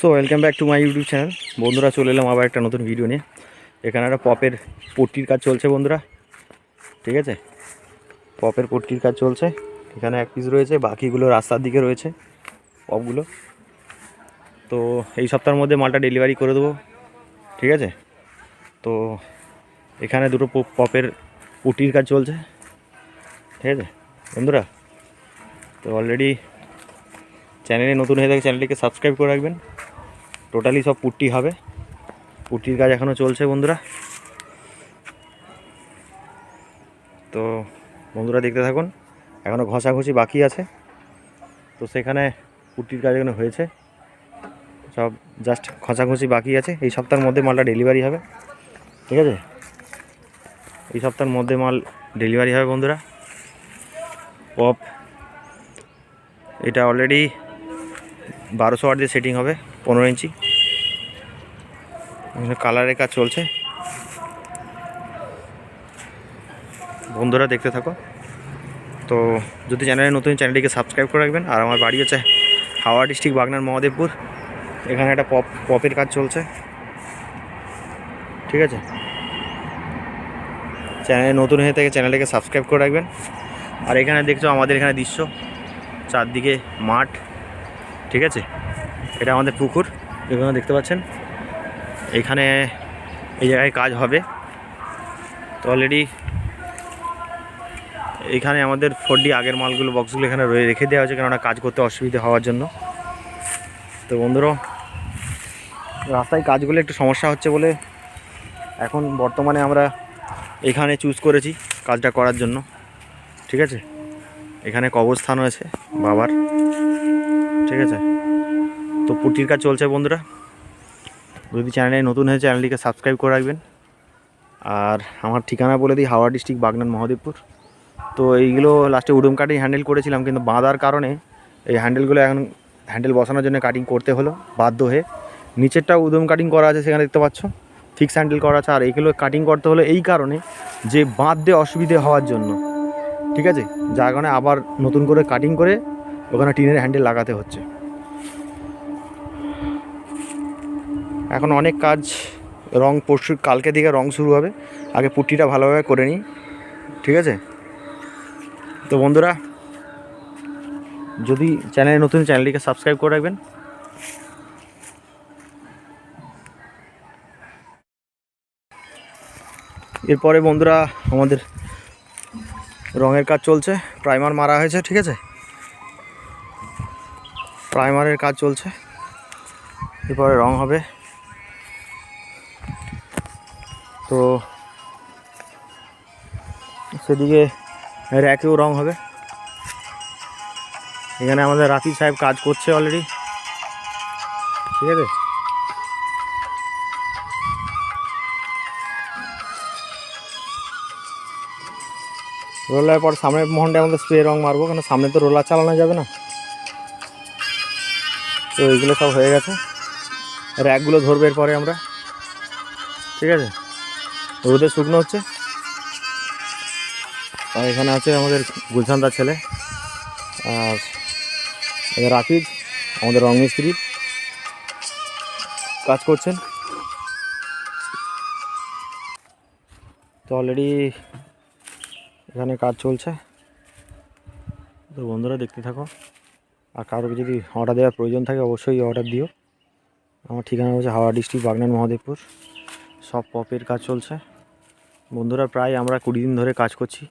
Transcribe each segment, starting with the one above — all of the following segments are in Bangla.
So welcome back to my YouTube channel বন্ধুরা, চলে এলাম আবার একটা নতুন ভিডিও নিয়ে। এখানে একটা পপের পট্টির কাজ চলছে বন্ধুরা। ঠিক আছে? পপের পট্টির কাজ চলছে। এখানে এক পিস রয়েছে, বাকিগুলো রাস্তার দিকে রয়েছে পপগুলো তো এই সপ্তাহের মধ্যে মালটা ডেলিভারি করে দেবো। ঠিক আছে? তো এখানে দুটো পপের পুটির কাজ চলছে। ঠিক আছে? বন্ধুরা, তো অলরেডি চ্যানেলে নতুন হয়ে থাকে চ্যানেলটিকে সাবস্ক্রাইব করে রাখবেন। টোটালি সব পুট্টি হবে। পুট্টির কাজ এখনও চলছে বন্ধুরা। তো বন্ধুরা দেখতে থাকুন এখনও ঘষাঘষি বাকি আছে। তো সেখানে পুট্টির কাজ এখানে হয়েছে। সব জাস্ট ঘষাঘষি বাকি আছে। এই সপ্তাহের মধ্যে মালটা ডেলিভারি হবে। ঠিক আছে? এই সপ্তাহের মধ্যে মাল ডেলিভারি হবে বন্ধুরা। পপ এটা অলরেডি বারোশো ওয়াট দিয়ে সেটিং হবে। পনেরো ইঞ্চি। কালারের কাজ চলছে। বন্ধুরা দেখতে থাকো। তো যদি চ্যানেলে নতুন চ্যানেলটিকে সাবস্ক্রাইব করে রাখবেন। আর আমার বাড়ি হচ্ছে হাওড়া ডিস্ট্রিক্ট বাগনান, মহাদেবপুর। এখানে একটা পপ পপের কাজ চলছে। ঠিক আছে? চ্যানেলে নতুন হয়ে থেকে চ্যানেলটিকে সাবস্ক্রাইব করে রাখবেন। আর এখানে দেখছ আমাদের এখানে দৃশ্য। চারদিকে মাঠ। ঠিক আছে? এটা আমাদের পুকুর, এখানে দেখতে পাচ্ছেন। এখানে এই জায়গায় কাজ হবে। তো অলরেডি এখানে আমাদের ফোর আগের মালগুলো বক্সগুলো এখানে রয়ে, রেখে দেওয়া হয়েছে কেননা কাজ করতে অসুবিধা হওয়ার জন্য। তো বন্ধুরা, রাস্তায় কাজগুলো একটু সমস্যা হচ্ছে বলে এখন বর্তমানে আমরা এখানে চুজ করেছি কাজটা করার জন্য। ঠিক আছে? এখানে কবরস্থান হয়েছে বাবার। ঠিক আছে? তো পুটির কাজ চলছে বন্ধুরা। যদি চ্যানেলে নতুন হয়ে চ্যানেলটিকে সাবস্ক্রাইব করে রাখবেন। আর আমার ঠিকানা বলে দিই, হাওড়া ডিস্ট্রিক্ট বাগনান, মহাদেবপুর। তো এইগুলো লাস্টে উডুম কাটিং হ্যান্ডেল করেছিলাম, কিন্তু বাঁধার কারণে এই হ্যান্ডেলগুলো এখন হ্যান্ডেল বসানোর জন্য কাটিং করতে হলো, বাধ্য হয়ে। নিচেরটা উদম কাটিং করা আছে, সেখানে দেখতে পাচ্ছ। ফিক্স হ্যান্ডেল করা আছে, আর এইগুলো কাটিং করতে হলো এই কারণে যে বাঁধতে অসুবিধে হওয়ার জন্য। ঠিক আছে? যার কারণে আবার নতুন করে কাটিং করে ওখানে টিনের হ্যান্ডেল লাগাতে হচ্ছে। এখন অনেক কাজ, রং পরশু, কালকে থেকে রং শুরু হবে। আগে পুট্টিটা ভালোভাবে করে নিই, ঠিক আছে? তো বন্ধুরা, যদি চ্যানেলে নতুন, চ্যানেলটিকে সাবস্ক্রাইব করে রাখবেন। এরপরে বন্ধুরা, আমাদের রঙের কাজ চলছে। প্রাইমার মারা হয়েছে, ঠিক আছে? প্রাইমারের কাজ চলছে। এরপরে রং হবে। তো সেদিকে র্যাকেও রং হবে। এখানে আমাদের রাফি সাহেব কাজ করছে অলরেডি ঠিক আছে? রোলার পর সামনের মোহনটা আমাদের স্প্রে রং মারবো, কেন সামনে তো রোলার চালানো যাবে না। তো এইগুলো সব হয়ে গেছে। র্যাকগুলো ধরবে এরপরে আমরা। ঠিক আছে? রোদে শুকনো হচ্ছে। আর এখানে আছে আমাদের গুলশানদার ছেলে। আর রাফিজ আমাদের রং মিস্ত্রি। কাজ করছেন। তো অলরেডি এখানে কাজ চলছে। তো বন্ধুরা দেখতে থাকো। আর কারোর যদি অর্ডার দেওয়ার প্রয়োজন থাকে, অবশ্যই অর্ডার দিও। আমার ঠিকানা হচ্ছে হাওড়া ডিস্ট্রিক্ট বাগনান মহাদেবপুর। সব পপের কাজ চলছে। বন্ধুরা, প্রায় আমরা কুড়ি দিন ধরে কাজ করছি,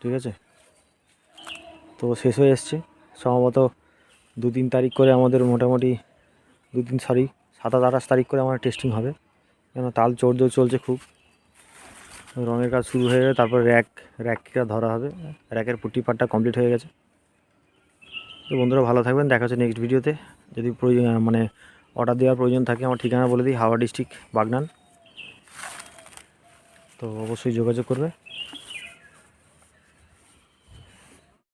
ঠিক আছে? তো শেষ হয়ে এসছে। সম্ভবত দু তিন তারিখ করে আমাদের মোটামুটি দু তিন সরি সাতাশ আঠাশ তারিখ করে আমার টেস্টিং হবে। কেন তাল চোরদো চলছে খুব। রঙের কাজ শুরু হয়ে গেছে তারপর র্যাক র্যাকটা ধরা হবে। র্যাকের পুটি পাটটা কমপ্লিট হয়ে গেছে। তো বন্ধুরা, ভালো থাকবেন। দেখা হচ্ছে নেক্সট ভিডিওতে যদি প্রয়োজন মানে অর্ডার দেওয়ার প্রয়োজন থাকে, আমার ঠিকানা বলে দিই, হাওড়া ডিস্ট্রিক্ট বাগনান। তো অবশ্যই যোগাযোগ করবে।